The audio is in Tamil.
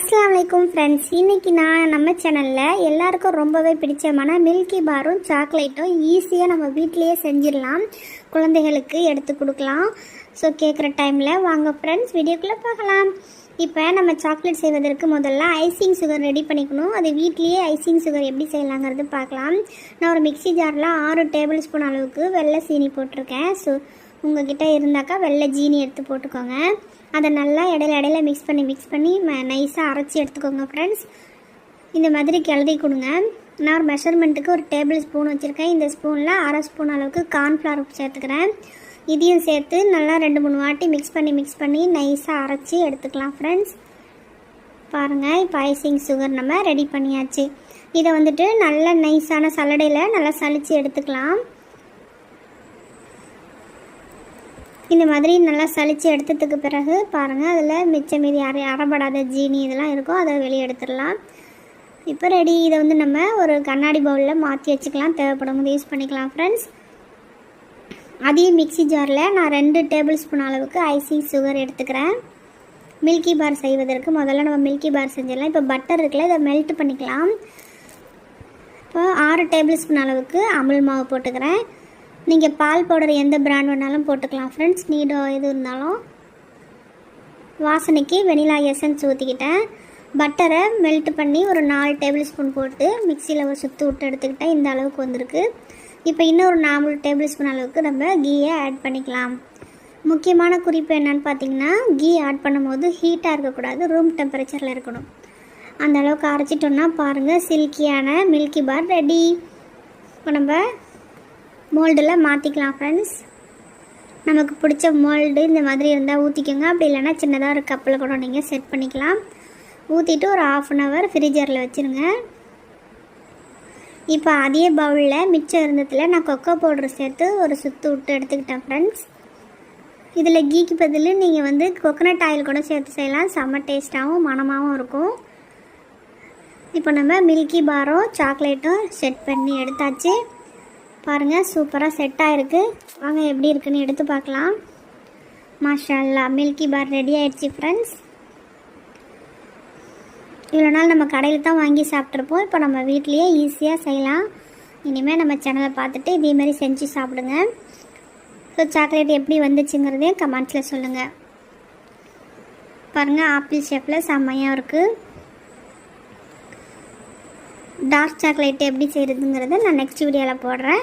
அஸ்லாம் வலைக்கும் ஃப்ரெண்ட்ஸ் இன்னைக்கு நான் நம்ம சேனலில் எல்லாருக்கும் ரொம்பவே பிடிச்சமான மில்கி பாரும் சாக்லேட்டும் ஈஸியாக நம்ம வீட்டிலேயே செஞ்சிடலாம். குழந்தைகளுக்கு எடுத்து கொடுக்கலாம். ஸோ கேட்குற டைமில் வாங்க ஃப்ரெண்ட்ஸ் வீடியோக்குள்ளே பார்க்கலாம் இப்போ நம்ம சாக்லேட் செய்வதற்கு முதல்ல ஐசிங் சுகர் ரெடி பண்ணிக்கணும். அது வீட்லேயே ஐசிங் சுகர் எப்படி செய்யலாங்கிறது பார்க்கலாம். நான் ஒரு மிக்ஸி ஜாரில் ஆறு டேபிள் ஸ்பூன் அளவுக்கு வெள்ளை சீனி போட்டிருக்கேன். ஸோ உங்ககிட்ட இருந்தாக்கா வெள்ளை ஜீனி எடுத்து போட்டுக்கோங்க. அதை நல்லா இடையில இடையில மிக்ஸ் பண்ணி மிக்ஸ் பண்ணி நைஸாக அரைச்சி எடுத்துக்கோங்க ஃப்ரெண்ட்ஸ் இந்த மாதிரி கிளறி கொடுங்க. நான் ஒரு மெஷர்மெண்ட்டுக்கு ஒரு டேபிள் ஸ்பூன் வச்சுருக்கேன். இந்த ஸ்பூனில் அரை ஸ்பூன் அளவுக்கு கார்ன்ஃப்ளவர் சேர்த்துக்கிறேன். இதையும் சேர்த்து நல்லா ரெண்டு மூணு வாட்டி மிக்ஸ் பண்ணி மிக்ஸ் பண்ணி நைஸாக அரைச்சி எடுத்துக்கலாம் ஃப்ரெண்ட்ஸ் பாருங்கள் இப்போ ஐசிங் சுகர் நம்ம ரெடி பண்ணியாச்சு. இதை வந்துட்டு நல்ல நைஸான சலடையில் நல்லா சளிச்சு எடுத்துக்கலாம். இந்த மாதிரி நல்லா சளிச்சு எடுத்ததுக்கு பிறகு பாருங்கள் அதில் மிச்சம் மீதி அரை அறப்படாத ஜீனி இதெல்லாம் இருக்கும் அதை வெளியே எடுத்துடலாம். இப்போ ரெடி இதை வந்து நம்ம ஒரு கண்ணாடி பவுலில் மாற்றி வச்சுக்கலாம். தேவைப்படும் போது யூஸ் பண்ணிக்கலாம் ஃப்ரெண்ட்ஸ் அதையும் மிக்சி ஜாரில் நான் ரெண்டு டேபிள் ஸ்பூன் அளவுக்கு ஐசி சுகர் எடுத்துக்கிறேன். மில்கி பார் செய்வதற்கு முதல்ல நம்ம மில்கி பார் செஞ்சிடலாம். இப்போ பட்டர் இருக்குல்ல இதை மெல்ட் பண்ணிக்கலாம். இப்போ ஆறு டேபிள் ஸ்பூன் அளவுக்கு அமுல் மாவு போட்டுக்கிறேன். நீங்கள் பால் பவுடர் எந்த பிராண்ட் வேணாலும் போட்டுக்கலாம். ஃப்ரெண்ட்ஸ் நீடோ எது இருந்தாலும் வாசனைக்கு வெனிலா எசன்ஸ் ஊற்றிக்கிட்டேன் பட்டரை மெல்ட் பண்ணி ஒரு நாலு டேபிள் ஸ்பூன் போட்டு மிக்சியில் ஒரு சுற்று விட்டு எடுத்துக்கிட்டேன் இந்த அளவுக்கு வந்திருக்கு. இப்போ இன்னொரு நாலு டேபிள் ஸ்பூன் அளவுக்கு நம்ம கீயை ஆட் பண்ணிக்கலாம். முக்கியமான குறிப்பு என்னன்னு பார்த்தீங்கன்னா கீ ஆட் பண்ணும்போது ஹீட்டாக இருக்கக்கூடாது ரூம் டெம்பரேச்சரில் இருக்கணும். அந்த அளவுக்கு அரைச்சிட்டோன்னா பாருங்கள் சில்கியான மில்கி பார் ரெடி இப்போ நம்ம மோல்டில் மாற்றிக்கலாம் ஃப்ரெண்ட்ஸ் நமக்கு பிடிச்ச மோல்டு இந்த மாதிரி இருந்தால் ஊற்றிக்கோங்க அப்படி இல்லைன்னா சின்னதாக ஒரு கப்பில் கூட நீங்கள் செட் பண்ணிக்கலாம். ஊற்றிட்டு ஒரு ஆஃப் அன் ஹவர் ஃப்ரீஜரில் வச்சுருங்க. இப்போ அதே பவுலில் மிச்சம் இருந்ததில் நான் கொக்கோ பவுடர் சேர்த்து ஒரு சுற்று விட்டு எடுத்துக்கிட்டேன் ஃப்ரெண்ட்ஸ் இதில் கீக்கு பதில் நீங்கள் வந்து கொக்கனட் ஆயில் கூட சேர்த்து செய்யலாம். செம்ம டேஸ்ட்டாகவும் மணமாகவும் இருக்கும். இப்போ நம்ம மில்கி பாரோ சாக்லேட்டும் செட் பண்ணி எடுத்தாச்சு. பாருங்கள் சூப்பராக செட் ஆகிருக்கு வாங்க எப்படி இருக்குன்னு எடுத்து பார்க்கலாம். மாஷா மில்கி பார் ரெடி ஆகிடுச்சி ஃப்ரெண்ட்ஸ் இவ்வளோ நாள் நம்ம கடையில் தான் வாங்கி சாப்பிட்ருப்போம் இப்போ நம்ம வீட்லேயே ஈஸியாக செய்யலாம். இனிமேல் நம்ம சேனலை பார்த்துட்டு இதேமாரி செஞ்சு சாப்பிடுங்க. ஸோ சாக்லேட் எப்படி வந்துச்சுங்கிறதையும் கமெண்ட்ஸில் சொல்லுங்கள் பாருங்கள் ஆப்பிள் ஷேப்பில் செம்மையாக இருக்குது டார்க் சாக்லேட் எப்படி செய்கிறதுங்கிறத நான் நெக்ஸ்ட் வீடியோவில் போடுறேன்.